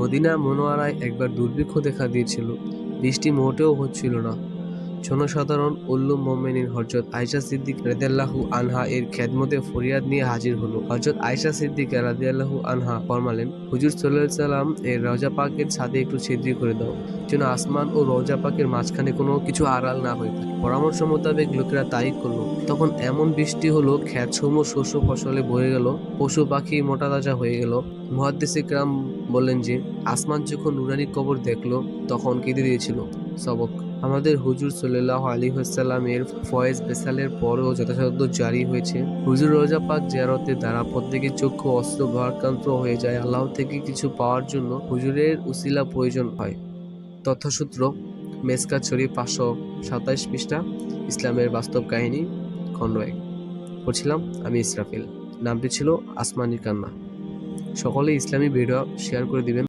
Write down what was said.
Medina মনোয়ারায় একবার দুর্ভিক্ষ দেখা দিয়েছিল। বৃষ্টি মোটেও হচ্ছিল না। জনসাধারণ উল্লুম মোমেনিন হজরত আয়সা সিদ্দিক রাদিয়াল্লাহু আনহা এর খেদমতে ফরিয়াদ নিয়ে হাজির হলো। হজরত আয়সা সিদ্দিক রাদিয়াল্লাহু আনহা ফরমালেন, হুজুর সাল্লাল্লাহু সাল্লাম এর রজা পাকের ছাদে একটু ছিদ্রি করে দাও, যেন আসমান ও রওজা পাকের মাঝখানে কোনো কিছু আড়াল না হয়ে থাকে। পরামর্শ মোতাবেক লোকেরা তাই করল। তখন এমন বৃষ্টি হলো খ্যাত সমূহ শস্য ফসলে বয়ে গেল, পশু পাখি মোটা তাজা হয়ে গেল। মুহাদ্দিসে গ্রাম বললেন যে, আসমান যখন নুরানি কবর দেখল, তখন কেঁদে দিয়েছিল। সবক আমাদের হুজুর সাল্লাহ আলী হাসাল্লামের ফয়েজ বেসালের পরেও যথাযথ জারি হয়েছে। হুজুর রোজা পাক জিয়ারতের দ্বারা প্রত্যেকের চক্ষু অস্ত্র ভারাক্রান্ত হয়ে যায়। আল্লাহ থেকে কিছু পাওয়ার জন্য হুজুরের উসিলা প্রয়োজন হয়। তথ্যসূত্র, মেসকাত শরীফ পাঁচশো সাতাইশ পৃষ্ঠা, ইসলামের বাস্তব কাহিনী, খণ্ড এক। পড়ছিলাম আমি ইসরাফিল। নামটি ছিল আসমানি কান্না। সকলে ইসলামী ভিডিও শেয়ার করে দিবেন।